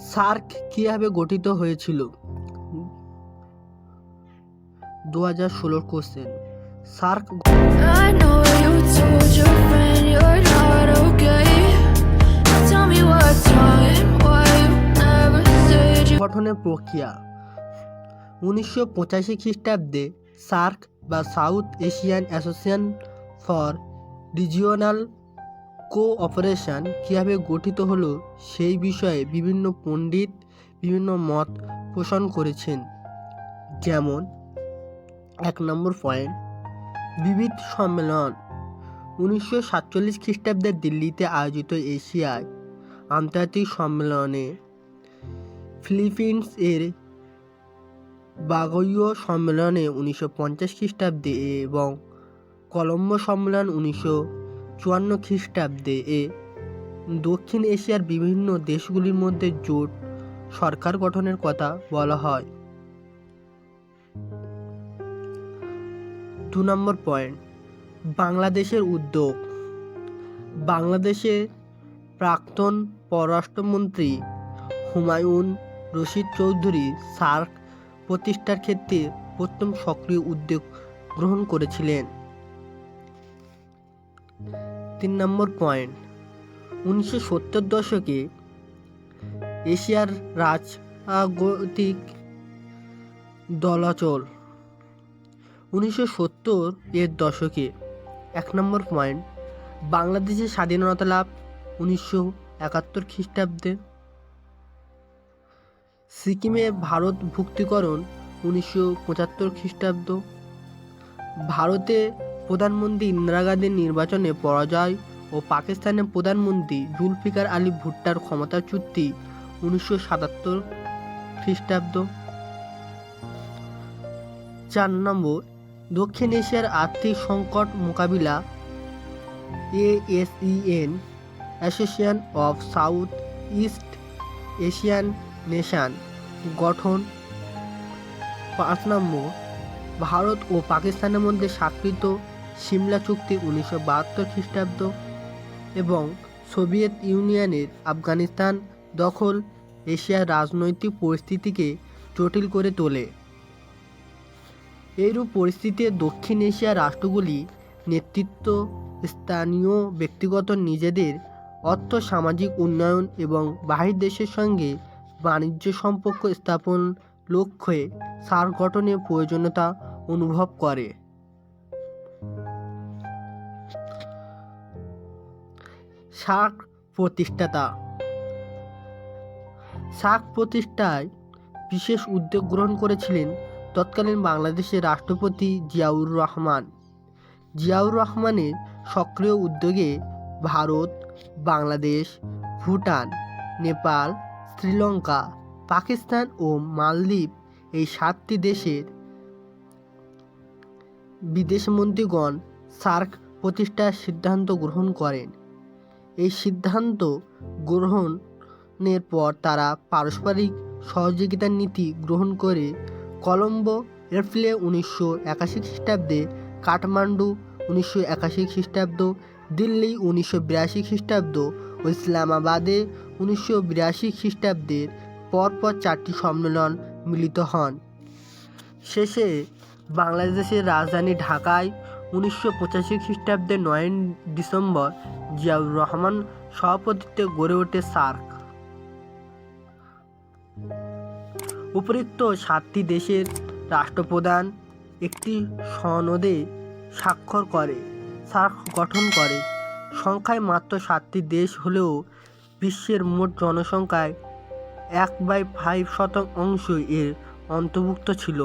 SAARC কীভাবে গঠিত হয়েছিল? দু হাজার ষোলোর কোশ্চেন সার্ক. গঠনের প্রক্রিয়া। উনিশশো পঁচাশি খ্রিস্টাব্দে সার্ক বা South Asian association for regional cooperation কীভাবে গঠিত হলো সেই বিষয়ে বিভিন্ন পণ্ডিত বিভিন্ন মত পোষণ করেছেন। যেমন, এক নম্বর পয়েন্ট বিবিধ সম্মেলন। উনিশশো সাতচল্লিশ খ্রিস্টাব্দে দিল্লিতে আয়োজিত এশিয়ায় আন্তর্জাতিক সম্মেলনে ফিলিপিন্স এর বাগৈয় সম্মেলনে উনিশশো পঞ্চাশ খ্রিস্টাব্দে এবং কলম্বো সম্মেলন উনিশশো চুয়ান্ন খ্রিস্টাব্দে এ দক্ষিণ এশিয়ার বিভিন্ন দেশগুলির মধ্যে জোট সরকার গঠনের কথা বলা হয়। দু নম্বর পয়েন্ট, বাংলাদেশের উদ্যোগ। বাংলাদেশের প্রাক্তন পররাষ্ট্রমন্ত্রী হুমায়ুন রশিদ চৌধুরী সার্ক প্রতিষ্ঠার ক্ষেত্রে প্রথম সক্রিয় উদ্যোগ গ্রহণ করেছিলেন। তিন নম্বর পয়েন্ট। উনিশশো সত্তর দশকে এশিয়ার রাজগতিক দলাচল। উনিশশো সত্তর এর দশকে এক নম্বর পয়েন্ট। বাংলাদেশের স্বাধীনতা লাভ উনিশশো একাত্তর খ্রিস্টাব্দে। সিকিমে ভারত ভুক্তিকরণ উনিশশো পঁচাত্তর খ্রিস্টাব্দ। ভারতে প্রধানমন্ত্রী ইন্দিরা গান্ধীর নির্বাচনে পরাজয় ও পাকিস্তানের প্রধানমন্ত্রী জুলফিকার আলী ভুট্টার ক্ষমতাচ্যুতি উনিশশো সাতাত্তর খ্রিস্টাব্দ। চার নম্বর, দক্ষিণ এশিয়ার আর্থিক সংকট মোকাবিলা, ASEAN, association of South East Asian nation গঠন। পাঁচ নম্বর, ভারত ও পাকিস্তানের মধ্যে স্বাক্ষরিত সিমলা চুক্তি উনিশশো বাহাত্তর খ্রিস্টাব্দ এবং সোভিয়েত ইউনিয়নের আফগানিস্তান দখল এশিয়ার রাজনৈতিক পরিস্থিতিকে জটিল করে তোলে। এইরূপ পরিস্থিতিতে দক্ষিণ এশিয়ার রাষ্ট্রগুলি নেতৃত্ব, স্থানীয় ব্যক্তিগত নিজেদের অর্থ, সামাজিক উন্নয়ন এবং বাহির দেশের সঙ্গে বাণিজ্য সম্পর্ক স্থাপন লক্ষ্যে সার গঠনের প্রয়োজনীয়তা অনুভব করে। সার্ক প্রতিষ্ঠাতা। সার্ক প্রতিষ্ঠায় বিশেষ উদ্যোগ গ্রহণ করেছিলেন তৎকালীন বাংলাদেশের রাষ্ট্রপতি জিয়াউর রহমান। জিয়াউর রহমানের সক্রিয় উদ্যোগে ভারত, বাংলাদেশ, ভুটান, নেপাল, শ্রীলঙ্কা, পাকিস্তান ও মালদ্বীপ এই সাতটি দেশের বিদেশমন্ত্রীগণ সার্ক প্রতিষ্ঠার সিদ্ধান্ত গ্রহণ করেন। এই সিদ্ধান্ত গ্রহণের পর তারা পারস্পরিক সহযোগিতার নীতি গ্রহণ করে কলম্বো এপ্রিলে উনিশশো একাশি খ্রিস্টাব্দে কাঠমান্ডু উনিশশো একাশি খ্রিস্টাব্দ, দিল্লি উনিশশো বিরাশি খ্রিস্টাব্দ ও ইসলামাবাদে উনিশশো বিরাশি খ্রিস্টাব্দের পরপর চারটি সম্মেলন মিলিত হন। শেষে বাংলাদেশের রাজধানী ঢাকায় উনিশশো পঁচাশি খ্রিস্টাব্দের নয় ডিসেম্বর জিয়াউর রহমান সভাপতিত্বে গড়ে ওঠে সার্ক। উপরিক্ত সাতটি দেশের রাষ্ট্রপ্রধান একটি সনদে স্বাক্ষর করে, সার্ক গঠন করে। সংখ্যায় মাত্র সাতটি দেশ হলেও বিশ্বের মোট জনসংখ্যায় এক বাই ফাইভ শতাংশ এর অন্তর্ভুক্ত ছিল।